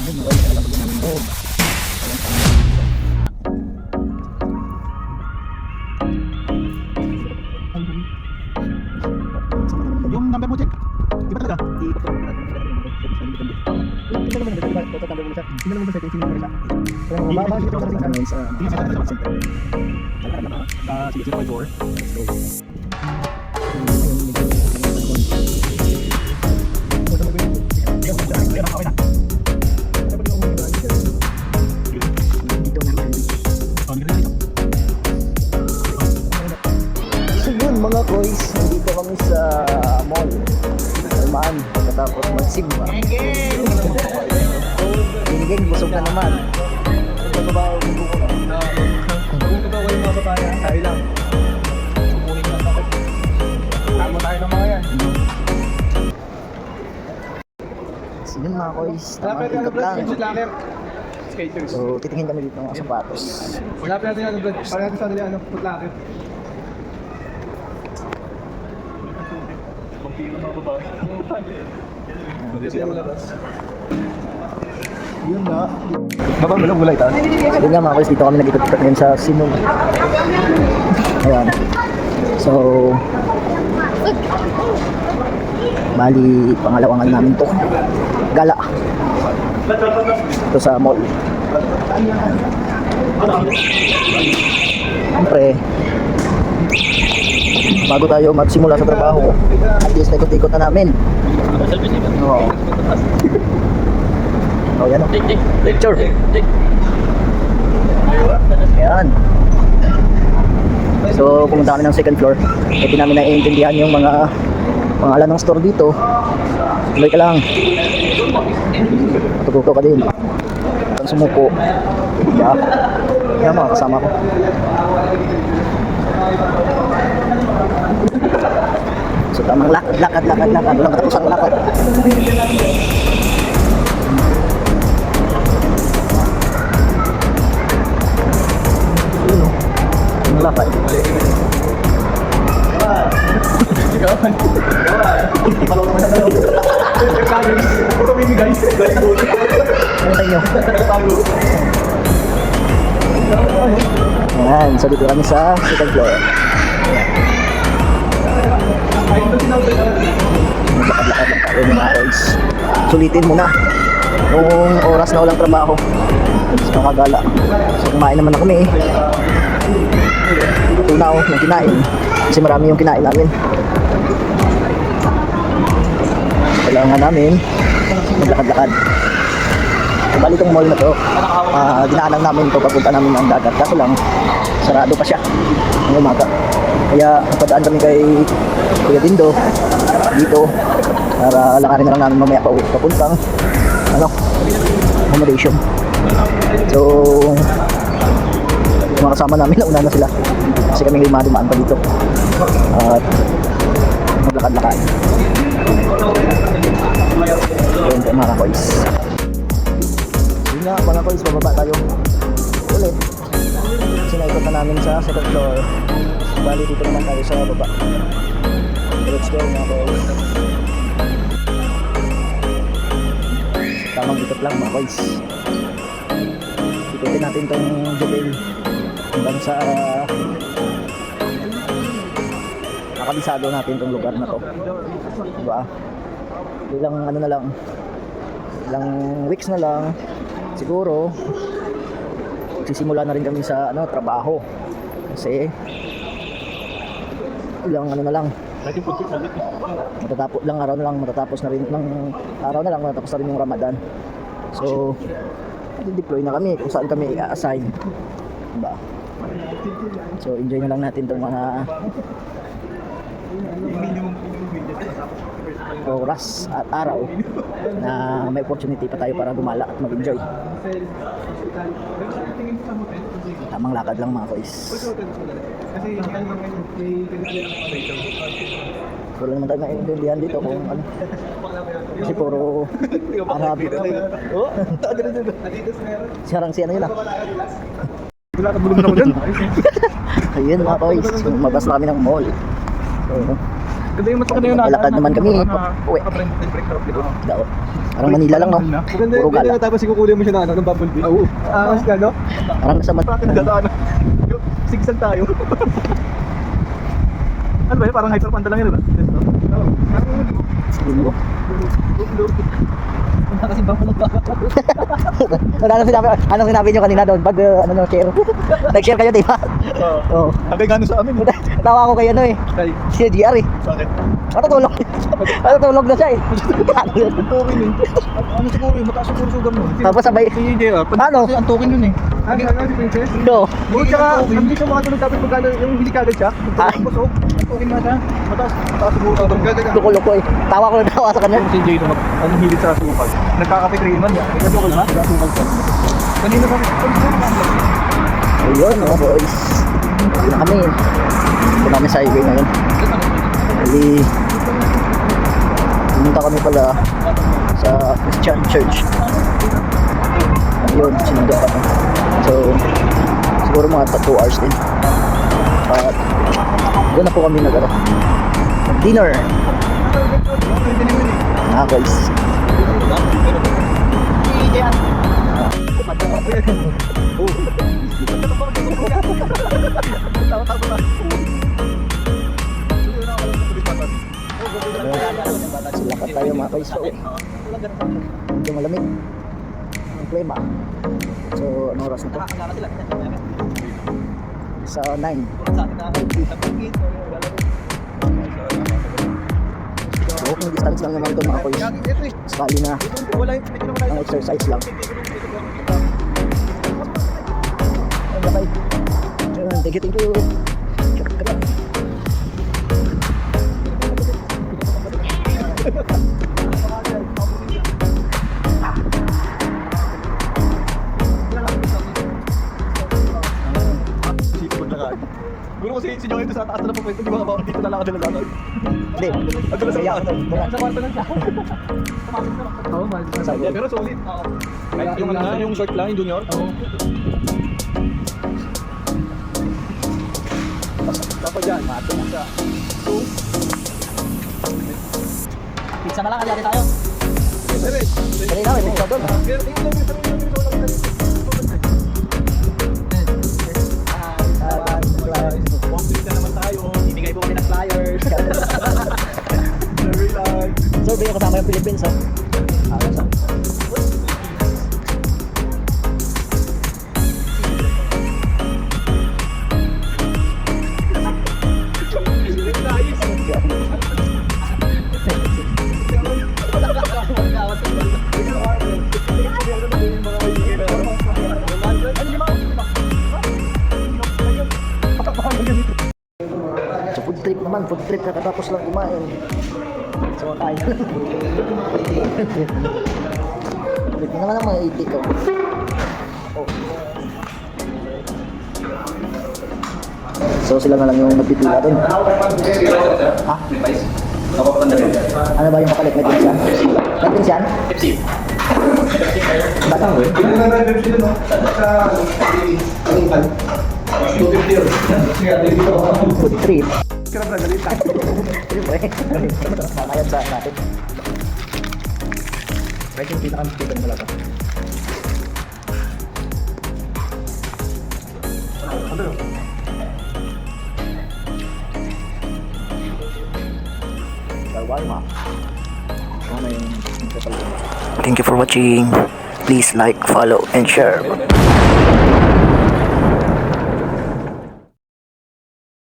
Yung number mo, check. Di ba talaga? Ah, sige, 0.4. Let's go. Okay na. Oh, boys, nandito kami sa mall. Naman, pagkatapos magsimba. Giniging, busog na naman. Ito ba ba Kung totoo kayo mga babae, tayo lang. Kukunin lang ako. Tama tayo ng mga yan. Yun mga boys, tamang ikot lang. So titingin kami dito ng mga sapatos. Hanapin natin ano, Brad. Para natin sa nila, ano, putlaker. Vampiro mga babae. Yun na. Baba mo lang gulay ta. Yun nga mga boys, dito kami nag-ikot ngayon sa Simul. Ayan. So, bali, pangalawang ano namin to. Gala. Ito sa mall. Siyempre, bago tayo magsimula sa trabaho, at least naikot-ikot na namin. Oo. Oh, yan o. Picture. Ayan. So, pumunta kami ng second floor. Hindi namin naiintindihan yung mga pangalan ng store dito. Tuloy ka lang. Tututo ka din. Ang sumuko. Yeah. Yan mga kasama ko. So, tamang lakad, lakad, lakad, lakad. Walang katapusang lakad. Yun o. Ang lakad. Puro mimi guys. Ano nyo? Ayan, so dito kami sa second floor. Maglakad-lakad lang tayo mga boys. Sulitin mo na. Nung oras na walang trabaho. Sa makagala. So kumain naman na kami. Tunaw yung kinain. Kasi marami yung kinain namin. Kailangan namin maglakad-lakad. Bali itong mall na to, ah dinaanan namin ito papunta namin ng dagat. Kaso lang, sarado pa siya ng umaga. Kaya napadaan kami kay Kuya Dindo dito para lakarin na lang namin mamaya pa uwi papuntang ano, accommodation. So, yung mga kasama namin nauna na sila kasi kami lima dumaan pa dito at maglakad-lakad. Yun po mga boys. Yun nga mga boys, bababa tayo. Ulit. Sinaikot na namin sa second floor. Bali dito naman tayo sa baba. Let's go mga boys. Tamang ikot lang mga boys. Ikutin natin tong Jubel hanggang sa nakabisado natin tong lugar na to. Diba? Ilang ano na lang, ilang weeks na lang, siguro, sisimula na rin kami sa ano, trabaho. Kasi, ilang ano na lang, matatapos lang araw na lang, matatapos na rin ng araw na lang, matatapos na rin yung Ramadan. So, deploy na kami kung saan kami i-assign. Diba? So, enjoy na lang natin itong mga oras at araw na may opportunity pa tayo para gumala at mag-enjoy. Tamang lakad lang mga boys. Kasi Wala naman tayo naiintindihan dito kung ano. Kasi puro Arabic. Oh, Adidas meron. sarang si ano yun ah. Wala ka bulong ako dyan. Ayun mga boys, mabas na kami ng mall. So, Maganda yung mas maganda yung Lakad naman kami. Uwi. Daw. Parang Manila lang, no? Maganda Puro gala. tapos ikukunin mo siya na ano, ng bumblebee. Oo. Ah, ka, no? Parang nasa man... Bakit nagdadaan? Sigsag tayo. ano ba yun? Parang hyper panda lang yun, diba? Oo. Wala kasi ba ano, ano sinabi, ano sinabi nyo kanina doon? Pag, uh, ano, share. Nag-share kayo, di ba? Oo. Oo. Sabi gano'n sa amin. Eh. Tawa ko kayo, ano eh. Kay, Si GR eh. bakit? Matutulog. Matutulog na siya eh. Ang token yun. Ano siguro yun? Mataas siguro sugar mo. Tapos sabay, Si JR. Ano? Ang token yun eh. Ah, ano si Princess? no. Oo, tsaka, hindi siya makatulog dapat pagkano yung hindi kagad siya. Ay. Busog. Ang token nga siya. Mataas. Mataas siguro. Ka. Loko-loko eh. Tawa ko na tawa sa kanya. Si naman, ang hilig sa creaman yan. May asukal ba? May asukal ka. Kanina kami. Ayun, mga boys. Ayun na kami. Ito na kami sa highway ngayon. Bali, pumunta kami pala sa Christian Church. Ayun, sinundo kami. So, siguro mga 2 hours din. At doon na po kami nag dinner. Ah, guys. Sila tayo mga. So, medyo malamig. Ang klima. So, anong oras na to? Sa 9. Walking distance lang naman ito mga boys. Sakali na ang exercise lang. Thank you, thank you. Sa taas na po pwede, di ba? Bawat dito na lang ako lalakad. Hindi. Ang dulas sa wala. Sa kwarto lang siya. Oo, mahal sa Sabi. Pero solid. Kahit yung ano, yung short lang, yung junior. Oo. Dapat dyan, mato na siya. Pizza na lang, kaya tayo. Seven. Dali na, may pizza doon. Namin, wala ka dali. Flyers. Very light. Survey kasama yung Philippines. Ayos, oh. So naman, food trip nakatapos lang kumain. So kain. Trip na naman ang mga ko. Oh. So sila na lang yung nagpipila doon. Ha? Ano ba yung makalit na pinsan? May pinsan? Batang eh. Food trip. Siyempre. Mamayad sa natin. Kahit yung pinaka-mistake mo lang. Shawarma. Ano yung Thank you for watching. Please like, follow, and share.